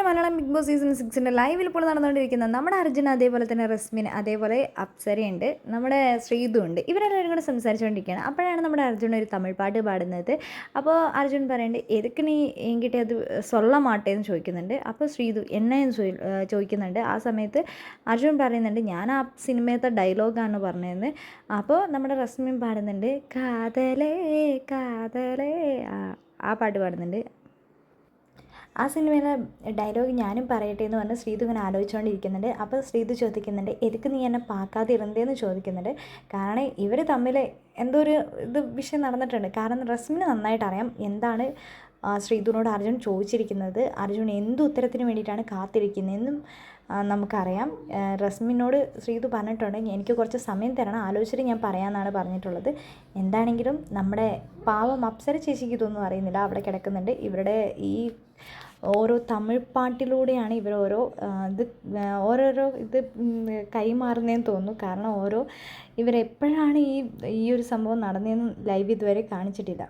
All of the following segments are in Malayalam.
അങ്ങനെ മലയാളം ബിഗ് ബോസ് സീസൺ സിക്സിന്റെ ലൈവിൽ ഇപ്പോൾ നടന്നുകൊണ്ടിരിക്കുന്ന നമ്മുടെ അർജുൻ അതേപോലെ തന്നെ റസ്മിൻ അതേപോലെ അപ്സരയുണ്ട് നമ്മുടെ ശ്രീതു ഉണ്ട്. ഇവരെല്ലാവരും കൂടെ സംസാരിച്ചുകൊണ്ടിരിക്കുകയാണ്. അപ്പോഴാണ് നമ്മുടെ അർജുൻ ഒരു തമിഴ് പാട്ട് പാടുന്നത്. അപ്പോൾ അർജുൻ പറയുന്നുണ്ട് എതുക്ക് നീ എങ്കിട്ട് അത് സൊല്ല എന്ന് ചോദിക്കുന്നുണ്ട്. അപ്പോൾ ശ്രീതു ഏഹ് ചോദിക്കുന്നുണ്ട്. ആ സമയത്ത് അർജുൻ പറയുന്നുണ്ട് ഞാൻ ആ സിനിമയത്തെ ഡയലോഗാണ് പറഞ്ഞതെന്ന് അപ്പോൾ നമ്മുടെ റസ്മിൻ പാടുന്നുണ്ട് കാതലേ കാതലേ ആ പാട്ട് പാടുന്നുണ്ട്. ആ സിനിമയിലെ ഡയലോഗ് ഞാനും പറയട്ടെ എന്ന് പറഞ്ഞ് ശ്രീതു ഇങ്ങനെ ആലോചിച്ചുകൊണ്ടിരിക്കുന്നുണ്ട് അപ്പോൾ ശ്രീതു ചോദിക്കുന്നുണ്ട് എതുക്ക് നീ എന്നെ പാക്കാതെ എന്ന് ചോദിക്കുന്നുണ്ട്? കാരണം ഇവർ തമ്മിൽ എന്തോ ഒരു ഇത് വിഷയം നടന്നിട്ടുണ്ട്. കാരണം റസ്മിന് നന്നായിട്ട് അറിയാം എന്താണ് ആ, ശ്രീതുവിനോട് അർജുൻ ചോദിച്ചിരിക്കുന്നത് അർജുൻ എന്ത് ഉത്തരത്തിന് വേണ്ടിയിട്ടാണ് കാത്തിരിക്കുന്നതെന്നും നമുക്കറിയാം. റസ്മിനോട് ശ്രീതു പറഞ്ഞിട്ടുണ്ടെങ്കിൽ എനിക്ക് കുറച്ച് സമയം തരണം ആലോചിച്ചിട്ട് ഞാൻ പറയാമെന്നാണ് പറഞ്ഞിട്ടുള്ളത്. എന്താണെങ്കിലും നമ്മുടെ പാവം അപ്സര ചേച്ചിക്ക് ഇതൊന്നും അറിയുന്നില്ല. അവിടെ കിടക്കുന്നുണ്ട്. ഇവരുടെ ഈ ഓരോ തമിഴ് പാട്ടിലൂടെയാണ് ഇവർ ഓരോ ഇത് ഓരോരോ ഇത് കൈമാറുന്നതെന്ന് തോന്നുന്നു. കാരണം ഓരോ ഇവരെപ്പോഴാണ് ഈ ഈ ഒരു സംഭവം നടന്നതെന്ന് ലൈവ് ഇതുവരെ കാണിച്ചിട്ടില്ല.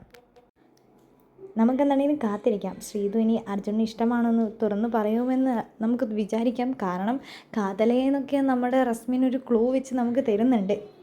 നമുക്കെന്താണെങ്കിലും കാത്തിരിക്കാം. ശ്രീതു ഇനി അർജുനന് ഇഷ്ടമാണെന്ന് തുറന്നു പറയുമെന്ന് നമുക്ക് വിചാരിക്കാം. കാരണം കാതലയെന്നൊക്കെ നമ്മുടെ റസ്മിൻ ഒരു ക്ലൂ വെച്ച് നമുക്ക് തരുന്നുണ്ട്.